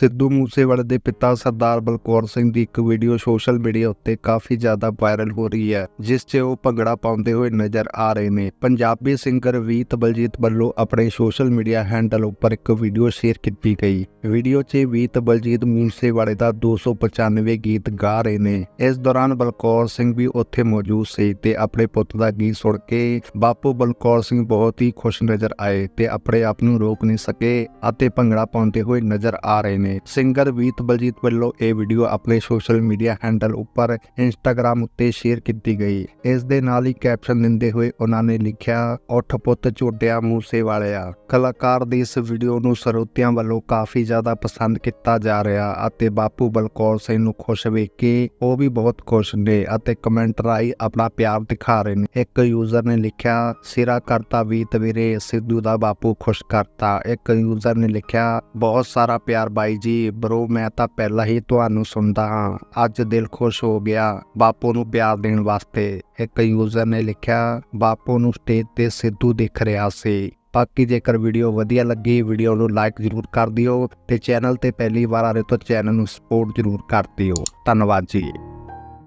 ਸਿੱਧੂ ਮੂਸੇਵਾਲੇ ਦੇ ਪਿਤਾ ਸਰਦਾਰ ਬਲਕੌਰ ਸਿੰਘ ਦੀ ਇੱਕ ਵੀਡੀਓ ਸੋਸ਼ਲ ਮੀਡੀਆ ਉੱਤੇ ਕਾਫੀ ਜ਼ਿਆਦਾ ਵਾਇਰਲ ਹੋ ਰਹੀ ਹੈ, ਜਿਸ 'ਚ ਉਹ ਭੰਗੜਾ ਪਾਉਂਦੇ ਹੋਏ ਨਜ਼ਰ ਆ ਰਹੇ ਨੇ। ਪੰਜਾਬੀ ਸਿੰਗਰ ਵੀਤ ਬਲਜੀਤ ਵੱਲੋਂ ਆਪਣੇ ਸੋਸ਼ਲ ਮੀਡੀਆ ਹੈਂਡਲ ਉੱਪਰ ਇੱਕ ਵੀਡੀਓ ਸ਼ੇਅਰ ਕੀਤੀ ਗਈ। ਵੀਡੀਓ 'ਚ ਵੀਤ ਬਲਜੀਤ ਮੂਸੇਵਾਲੇ ਦਾ 295 ਗੀਤ ਗਾ ਰਹੇ ਨੇ। ਇਸ ਦੌਰਾਨ ਬਲਕੌਰ ਸਿੰਘ ਵੀ ਉੱਥੇ ਮੌਜੂਦ ਸੀ ਤੇ ਆਪਣੇ ਪੁੱਤ ਦਾ ਗੀਤ ਸੁਣ ਕੇ ਬਾਪੂ ਬਲਕੌਰ ਸਿੰਘ ਬਹੁਤ ਹੀ ਖੁਸ਼ ਨਜ਼ਰ ਆਏ ਤੇ ਆਪਣੇ ਆਪ ਨੂੰ ਰੋਕ ਨਹੀਂ ਸਕੇ ਅਤੇ ਭੰਗੜਾ ਪਾਉਂਦੇ ਹੋਏ ਨਜ਼ਰ ਆ ਰਹੇ ਨੇ। ਸਿੰਗਰ ਵੀਤ ਬਲਜੀਤ ਵੱਲੋਂ ਇਹ ਵੀਡੀਓ ਆਪਣੇ ਸੋਸ਼ਲ ਮੀਡੀਆ ਹੈਂਡਲ ਉੱਪਰ ਇੰਸਟਾਗ੍ਰam ਉੱਤੇ ਸ਼ੇਅਰ ਕੀਤੀ ਗਈ। ਇਸ ਦੇ ਨਾਲ ਹੀ ਕੈਪਸ਼ਨ ਦਿੰਦੇ ਹੋਏ ਉਹਨਾਂ ਨੇ ਲਿਖਿਆ, ਉੱਠ ਪੁੱਤ, ਝੋਟਿਆ ਮੂਸੇ ਵਾਲਿਆ। ਕਲਾਕਾਰ ਦੀ ਇਸ ਵੀਡੀਓ ਨੂੰ ਸਰੋਤਿਆਂ ਵੱਲੋਂ ਕਾਫੀ ਜ਼ਿਆਦਾ ਪਸੰਦ ਕੀਤਾ ਜਾ ਰਿਹਾ ਅਤੇ ਬਾਪੂ ਬਲਕੌਰ ਸਿੰਘ ਨੂੰ ਖੁਸ਼ ਵੇਖ ਕੇ ਉਹ ਵੀ ਬਹੁਤ ਖੁਸ਼ ਨੇ ਅਤੇ ਕਮੈਂਟ ਰਾਈ ਆਪਣਾ ਪਿਆਰ ਦਿਖਾ ਰਹੇ ਨੇ। ਇੱਕ ਯੂਜ਼ਰ ਨੇ ਲਿਖਿਆ, ਸਿਰਾ ਕਰਤਾ ਵੀਤ ਵੀਰੇ, ਸਿੱਧੂ ਦਾ ਬਾਪੂ ਖੁਸ਼ ਕਰਤਾ। ਇੱਕ ਯੂਜ਼ਰ ਨੇ ਲਿਖਿਆ, ਬਹੁਤ ਸਾਰਾ ਪਿਆਰ ਬਾਈ ਜੀ ਬ్రో ਮੈਂ ਤਾਂ ਪਹਿਲਾਂ ਹੀ ਤੁਹਾਨੂੰ ਸੁਣਦਾ ਹਾਂ। ਅੱਜ ਦਿਲ ਖੁਸ਼ ਹੋ ਗਿਆ ਬਾਪੂ ਨੂੰ ਪਿਆਰ ਦੇਣ ਵਾਸਤੇ। ਇੱਕ ਯੂਜ਼ਰ ਨੇ ਲਿਖਿਆ, ਬਾਪੂ ਨੂੰ ਸਟੇਜ ਤੇ ਸਿੱਧੂ ਦਿਖ ਰਿਹਾ ਸੀ। ਬਾਕੀ ਜੇਕਰ ਵੀਡੀਓ ਵਧੀਆ ਲੱਗੀ ਵੀਡੀਓ ਨੂੰ ਲਾਈਕ ਜ਼ਰੂਰ ਕਰ ਦਿਓ ਤੇ ਚੈਨਲ ਤੇ ਪਹਿਲੀ ਵਾਰ ਆ ਰਹੇ ਤਾਂ ਚੈਨਲ ਨੂੰ ਸਪੋਰਟ ਜ਼ਰੂਰ ਕਰ ਦਿਓ। ਧੰਨਵਾਦ ਜੀ।